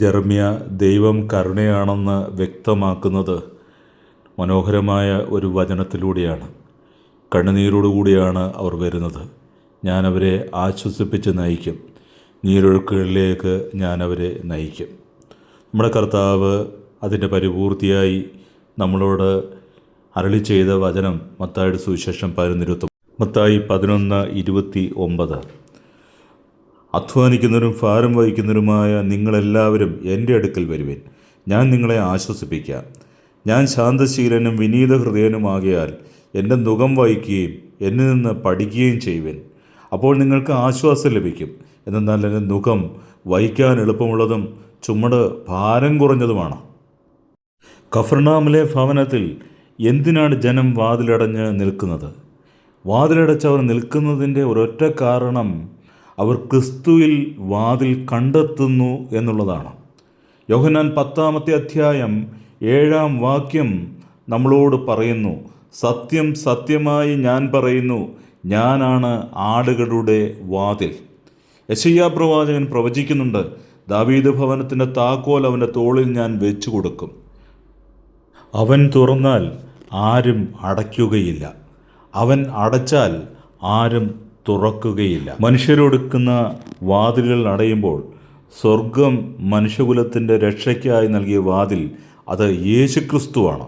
ജർമ്യ ദൈവം കരുണയാണെന്ന് വ്യക്തമാക്കുന്നത് മനോഹരമായ ഒരു വചനത്തിലൂടെയാണ്. കണ്ണുനീരോടുകൂടിയാണ് അവർ വരുന്നത്. ഞാനവരെ ആശ്വസിപ്പിച്ച് നയിക്കും. നീരൊഴുക്കുകളിലേക്ക് ഞാനവരെ നയിക്കും. നമ്മുടെ കർത്താവ് അതിന്റെ പരിപൂർത്തിയായി നമ്മളോട് അരളി ചെയ്ത വചനം മത്തായുടെ സുവിശേഷം പതിനൊന്നിരുത്തും മത്തായി പതിനൊന്ന് ഇരുപത്തി ഒമ്പത്. അധ്വാനിക്കുന്നവരും ഭാരം വഹിക്കുന്നവരുമായ നിങ്ങളെല്ലാവരും എന്റെ അടുക്കൽ വരുവിൻ. ഞാൻ നിങ്ങളെ ആശ്വസിപ്പിക്കാം. ഞാൻ ശാന്തശീലനും വിനീത ഹൃദയനുമാകിയാൽ എന്റെ മുഖം വഹിക്കുകയും എന്നിൽ നിന്ന് പഠിക്കുകയും ചെയ്യുവിൻ. അപ്പോൾ നിങ്ങൾക്ക് ആശ്വാസം ലഭിക്കും. എന്നാൽ എന്റെ മുഖം വഹിക്കാൻ എളുപ്പമുള്ളതും ചുമട് ഭാരം കുറഞ്ഞതുമാണ്. കഫർണാമിലെ ഭവനത്തിൽ എന്തിനാണ് ജനം വാതിലടഞ്ഞ് നിൽക്കുന്നത്? വാതിലടച്ചവർ നിൽക്കുന്നതിന്റെ ഒരൊറ്റ കാരണം അവർ ക്രിസ്തുവിൽ വാതിൽ കണ്ടെത്തുന്നു എന്നുള്ളതാണ്. യോഹനാൻ പത്താമത്തെ അധ്യായം ഏഴാം വാക്യം നമ്മളോട് പറയുന്നു സത്യം സത്യമായി ഞാൻ പറയുന്നു ഞാനാണ് ആടുകളുടെ വാതിൽ. യശയ്യാ പ്രവാചകൻ പ്രവചിക്കുന്നുണ്ട് ദാവീദ് ഭവനത്തിന്റെ താക്കോൽ അവന്റെ തോളിൽ ഞാൻ വെച്ചു കൊടുക്കും. അവൻ തുറന്നാൽ ആരും അടയ്ക്കുകയില്ല. അവൻ അടച്ചാൽ ആരും തുറക്കുകയില്ല. മനുഷ്യരൊടുക്കുന്ന വാതിലുകൾ അടയുമ്പോൾ സ്വർഗം മനുഷ്യകുലത്തിന്റെ രക്ഷയ്ക്കായി നൽകിയ വാതിൽ അത് യേശുക്രിസ്തുവാണ്.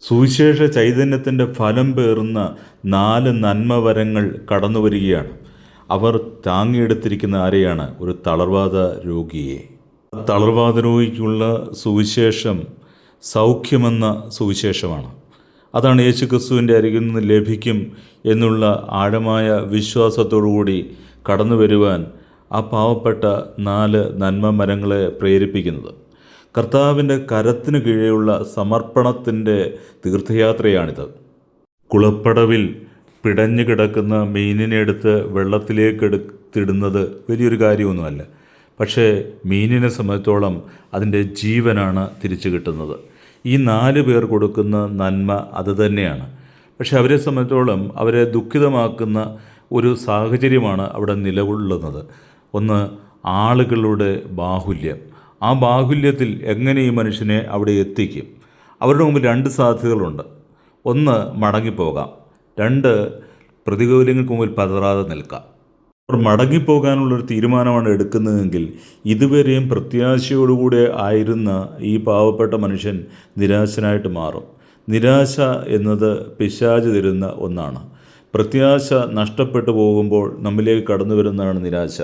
സുവിശേഷ ചൈതന്യത്തിന്റെ ഫലം പേറുന്ന നാല് നന്മവരങ്ങൾ കടന്നു വരികയാണ് അവർ താങ്ങിയെടുത്തിരിക്കുന്ന ആരെയാണ് ഒരു തളർവാദ രോഗിയെ. തളർവാദ രോഗിക്കുള്ള സുവിശേഷം സൗഖ്യമെന്ന സുവിശേഷമാണ്. അതാണ് യേശു ക്രിസ്തുവിന്റെ അരികിൽ നിന്ന് ലഭിക്കും എന്നുള്ള ആഴമായ വിശ്വാസത്തോടുകൂടി കടന്നു വരുവാൻ ആ പാവപ്പെട്ട നാല് നന്മ മരങ്ങളെ പ്രേരിപ്പിക്കുന്നത്. കർത്താവിന്റെ കരത്തിന് കീഴെയുള്ള സമർപ്പണത്തിന്റെ തീർത്ഥയാത്രയാണിത്. കുളപ്പടവിൽ പിടഞ്ഞു കിടക്കുന്ന മീനിനെ എടുത്ത് വെള്ളത്തിലേക്ക് എടുത്തിടുന്നത് വലിയൊരു കാര്യമൊന്നുമല്ല. പക്ഷേ മീനിനെ സംബന്ധിച്ചോളം അതിന്റെ ജീവനാണ് തിരിച്ചു കിട്ടുന്നത്. ഈ നാല് പേർ കൊടുക്കുന്ന നന്മ അതുതന്നെയാണ് പക്ഷെ അവരെ സംബന്ധിച്ചോളം അവരെ ദുഃഖിതമാക്കുന്ന ഒരു സാഹചര്യമാണ് അവിടെ നിലകൊള്ളുന്നത്. ഒന്ന് ആളുകളുടെ ബാഹുല്യം. ആ ബാഹുല്യത്തിൽ എങ്ങനെ ഈ മനുഷ്യനെ അവിടെ എത്തിക്കും? അവരുടെ മുമ്പിൽ രണ്ട് സാധ്യതകളുണ്ട്. ഒന്ന് മടങ്ങിപ്പോകാം. രണ്ട് പ്രതികൂലങ്ങൾക്ക് മുമ്പിൽ പതറാതെ നിൽക്കാം. അവർ മടങ്ങിപ്പോകാനുള്ളൊരു തീരുമാനമാണ് എടുക്കുന്നതെങ്കിൽ ഇതുവരെയും പ്രത്യാശയോടുകൂടെ ആയിരുന്ന ഈ പാവപ്പെട്ട മനുഷ്യൻ നിരാശനായിട്ട് മാറും. നിരാശ എന്നത് പിശാച് തരുന്ന ഒന്നാണ്. പ്രത്യാശ നഷ്ടപ്പെട്ടു പോകുമ്പോൾ നമ്മിലേക്ക് കടന്നു വരുന്നതാണ് നിരാശ.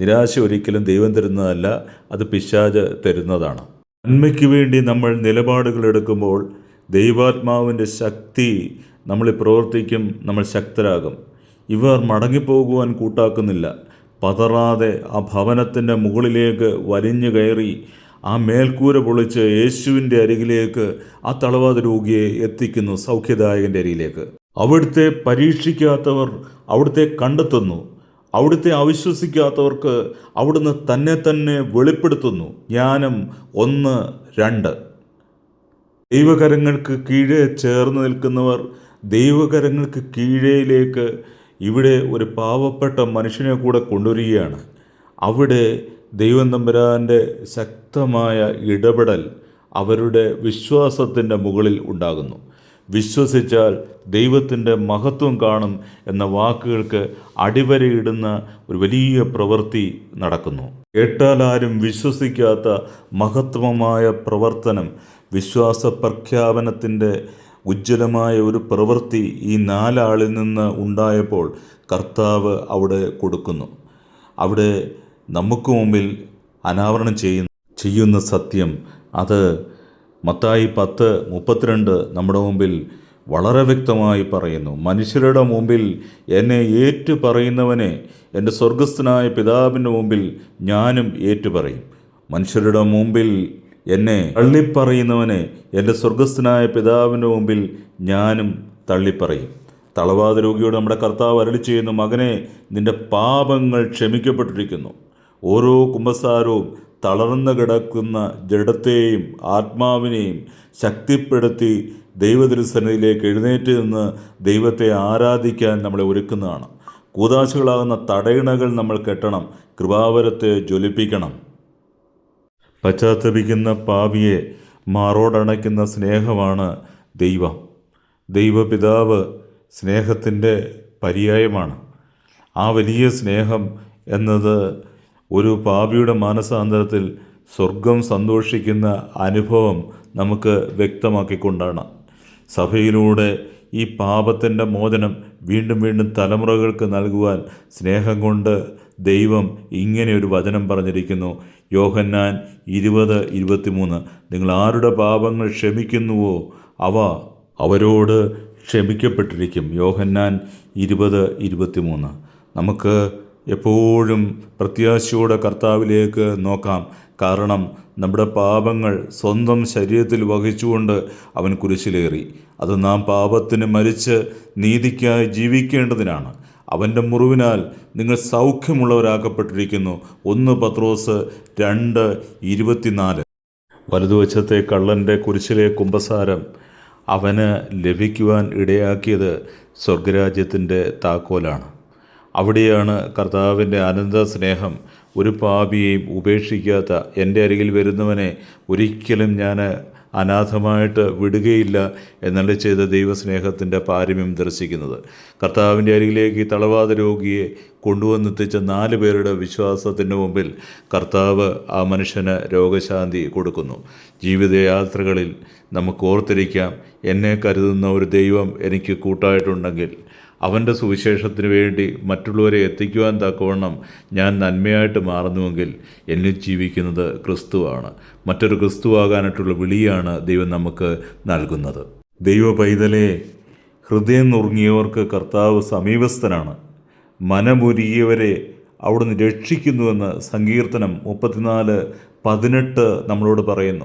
നിരാശ ഒരിക്കലും ദൈവം തരുന്നതല്ല അത് പിശാച് തരുന്നതാണ്. നന്മയ്ക്ക് വേണ്ടി നമ്മൾ നിലപാടുകൾ എടുക്കുമ്പോൾ ദൈവാത്മാവിന്റെ ശക്തി നമ്മളിൽ പ്രവർത്തിക്കും നമ്മൾ ശക്തരാകും. ഇവർ മടങ്ങിപ്പോകുവാൻ കൂട്ടാക്കുന്നില്ല. പതറാതെ ആ ഭവനത്തിന്റെ മുകളിലേക്ക് വലിഞ്ഞു കയറി ആ മേൽക്കൂര പൊളിച്ച് യേശുവിന്റെ അരികിലേക്ക് ആ തളവാത രോഗിയെ എത്തിക്കുന്നു സൗഖ്യദായകന്റെ അരികിലേക്ക്. അവിടുത്തെ പരീക്ഷിക്കാത്തവർ അവിടുത്തെ കണ്ടെത്തുന്നു. അവിടുത്തെ അവിശ്വസിക്കാത്തവർക്ക് അവിടുന്ന് തന്നെ തന്നെ വെളിപ്പെടുത്തുന്നു. ജ്ഞാനം ഒന്ന് രണ്ട്. ദൈവകരങ്ങൾക്ക് കീഴേ ചേർന്ന് നിൽക്കുന്നവർ ദൈവകരങ്ങൾക്ക് കീഴേയിലേക്ക് ഇവിടെ ഒരു പാവപ്പെട്ട മനുഷ്യനെ കൂടെ കൊണ്ടുവരികയാണ്. അവിടെ ദൈവം തമ്പുരാന്റെ ശക്തമായ ഇടപെടൽ അവരുടെ വിശ്വാസത്തിന്റെ മുകളിൽ ഉണ്ടാകുന്നു. വിശ്വസിച്ചാൽ ദൈവത്തിന്റെ മഹത്വം കാണും എന്ന വാക്കുകൾക്ക് അടിവരയിടുന്ന ഒരു വലിയ പ്രവൃത്തി നടക്കുന്നു. കേട്ടാൽ ആരും വിശ്വസിക്കാത്ത മഹത്വമായ പ്രവർത്തനം വിശ്വാസ പ്രഖ്യാപനത്തിന്റെ ഉജ്ജ്വലമായ ഒരു പ്രവൃത്തി ഈ നാലാളിൽ നിന്ന് ഉണ്ടായപ്പോൾ കർത്താവ് അവിടെ കൊടുക്കുന്നു. അവിടെ നമുക്ക് മുമ്പിൽ അനാവരണം ചെയ്യുന്ന ചെയ്യുന്ന സത്യം. അത് മത്തായി പത്ത് മുപ്പത്തിരണ്ട് നമ്മുടെ മുമ്പിൽ വളരെ വ്യക്തമായി പറയുന്നു. മനുഷ്യരുടെ മുമ്പിൽ എന്നെ ഏറ്റു പറയുന്നവനെ എന്റെ സ്വർഗസ്ഥനായ പിതാവിന്റെ മുമ്പിൽ ഞാനും ഏറ്റുപറയും മനുഷ്യരുടെ മുമ്പിൽ എന്നെ തള്ളിപ്പറയുന്നവനെ എന്റെ സ്വർഗസ്ഥനായ പിതാവിന്റെ മുമ്പിൽ ഞാനും തള്ളിപ്പറയും. തളവാത രോഗിയോട് നമ്മുടെ കർത്താവ് അരളി ചെയ്യുന്നു മകനെ നിന്റെ പാപങ്ങൾ ക്ഷമിക്കപ്പെട്ടിരിക്കുന്നു. ഓരോ കുമ്പസാരവും തളർന്നു കിടക്കുന്ന ജഡത്തെയും ആത്മാവിനെയും ശക്തിപ്പെടുത്തി ദൈവതിരുസന്നിധിയിലേക്ക് എഴുന്നേറ്റ് നിന്ന് ദൈവത്തെ ആരാധിക്കാൻ നമ്മളെ ഒരുക്കുന്നതാണ്. കൂതാശകളാകുന്ന തടയിണകൾ നമ്മൾ കെട്ടണം. കൃപാവരത്തെ ജ്വലിപ്പിക്കണം. പശ്ചാത്തപിക്കുന്ന പാപിയെ മാറോടണയ്ക്കുന്ന സ്നേഹമാണ് ദൈവം. ദൈവപിതാവ് സ്നേഹത്തിന്റെ പര്യായമാണ്. ആ വലിയ സ്നേഹം എന്നത് ഒരു പാപിയുടെ മാനസാന്തരത്തിൽ സ്വർഗം സന്തോഷിക്കുന്ന അനുഭവം നമുക്ക് വ്യക്തമാക്കിക്കൊണ്ടാണ്. സഭയിലൂടെ ഈ പാപത്തിന്റെ മോചനം വീണ്ടും വീണ്ടും തലമുറകൾക്ക് നൽകുവാൻ സ്നേഹം കൊണ്ട് ദൈവം ഇങ്ങനെ ഒരു വചനം പറഞ്ഞിരിക്കുന്നു. യോഹന്നാൻ ഇരുപത് ഇരുപത്തിമൂന്ന്. നിങ്ങൾ ആരുടെ പാപങ്ങൾ ക്ഷമിക്കുന്നുവോ അവ അവരോട് ക്ഷമിക്കപ്പെട്ടിരിക്കും. യോഹന്നാൻ ഇരുപത് ഇരുപത്തിമൂന്ന്. നമുക്ക് എപ്പോഴും പ്രത്യാശയോടെ കർത്താവിലേക്ക് നോക്കാം. കാരണം നമ്മുടെ പാപങ്ങൾ സ്വന്തം ശരീരത്തിൽ വഹിച്ചുകൊണ്ട് അവൻ കുരിശിലേറി. അത് നാം പാപത്തിന് മരിച്ച് നീതിക്കായി ജീവിക്കേണ്ടതിനാണ്. അവന്റെ മുറിവിനാൽ നിങ്ങൾ സൗഖ്യമുള്ളവരാക്കപ്പെട്ടിരിക്കുന്നു. ഒന്ന് പത്രോസ് രണ്ട് ഇരുപത്തിനാല്. വലതുവശത്തെ കള്ളന്റെ കുരിശിലെ കുമ്പസാരം അവന് ലഭിക്കുവാൻ ഇടയാക്കിയത് സ്വർഗരാജ്യത്തിന്റെ താക്കോലാണ്. അവിടെയാണ് കർത്താവിന്റെ അനന്ത സ്നേഹം ഒരു പാപിയെയും ഉപേക്ഷിക്കാത്ത എന്റെ അരികിൽ വരുന്നവനെ ഒരിക്കലും ഞാൻ അനാഥമായിട്ട് വിടുകയില്ല എന്നല്ല ചെയ്ത ദൈവസ്നേഹത്തിന്റെ പാരമ്യം ദർശിക്കുന്നത്. കർത്താവിന്റെ അരികിലേക്ക് തളവാത രോഗിയെ കൊണ്ടുവന്നെത്തിച്ച നാല് പേരുടെ വിശ്വാസത്തിന്റെ മുമ്പിൽ കർത്താവ് ആ മനുഷ്യന് രോഗശാന്തി കൊടുക്കുന്നു. ജീവിതയാത്രകളിൽ നമുക്ക് ഓർത്തിരിക്കാം എന്നെ കരുതുന്ന ഒരു ദൈവം എനിക്ക് കൂട്ടായിട്ടുണ്ടെങ്കിൽ അവന്റെ സുവിശേഷത്തിന് വേണ്ടി മറ്റുള്ളവരെ എത്തിക്കുവാൻ തക്കവണ്ണം ഞാൻ നന്മയായിട്ട് മാറുന്നുവെങ്കിൽ എന്നിൽ ജീവിക്കുന്നത് ക്രിസ്തുവാണ്. മറ്റൊരു ക്രിസ്തുവാകാനായിട്ടുള്ള വിളിയാണ് ദൈവം നമുക്ക് നൽകുന്നത്. ദൈവ പൈതലെ ഹൃദയം നുറുങ്ങിയവർക്ക് കർത്താവ് സമീപസ്ഥനാണ്. മനമൊരുകിയവരെ അവിടുന്ന് രക്ഷിക്കുന്നുവെന്ന് സങ്കീർത്തനം മുപ്പത്തിനാല് പതിനെട്ട് നമ്മളോട് പറയുന്നു.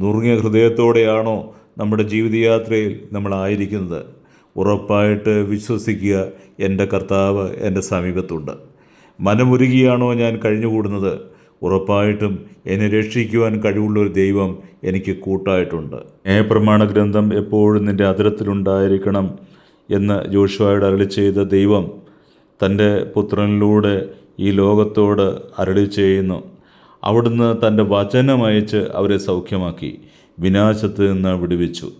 നുറുങ്ങിയ ഹൃദയത്തോടെയാണോ നമ്മുടെ ജീവിതയാത്രയിൽ നമ്മളായിരിക്കുന്നത്. ഉറപ്പായിട്ട് വിശ്വസിക്കുക എന്റെ കർത്താവ് എന്റെ സമീപത്തുണ്ട്. മനമുരുകിയാണോ ഞാൻ കഴിഞ്ഞുകൂടുന്നത്? ഉറപ്പായിട്ടും എന്നെ രക്ഷിക്കുവാൻ കഴിവുള്ള ഒരു ദൈവം എനിക്ക് കൂട്ടായിട്ടുണ്ട്. ന്യായപ്രമാണ ഗ്രന്ഥം എപ്പോഴും നിന്റെ അതിരത്തിലുണ്ടായിരിക്കണം എന്ന് ജോഷുവായോട് അരളി ചെയ്ത ദൈവം തന്റെ പുത്രനിലൂടെ ഈ ലോകത്തോട് അരളി ചെയ്യുന്നു. അവിടുന്ന് തന്റെ വചനമയച്ച് അവരെ സൗഖ്യമാക്കി. വിനാശത്ത് നിന്ന് വിടുവിച്ചു.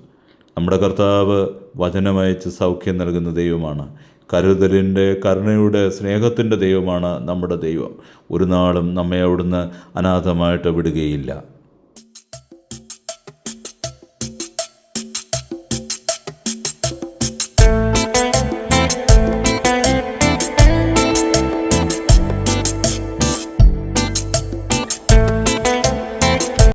നമ്മുടെ കർത്താവ് വചനമയച്ച് സൗഖ്യം നൽകുന്ന ദൈവമാണ്. കരുതലിന്റെ കരുണയുടെ സ്നേഹത്തിന്റെ ദൈവമാണ് നമ്മുടെ ദൈവം. ഒരു നാളും നമ്മെ അവിടുന്ന് അനാഥമായിട്ട് വിടുകയില്ല.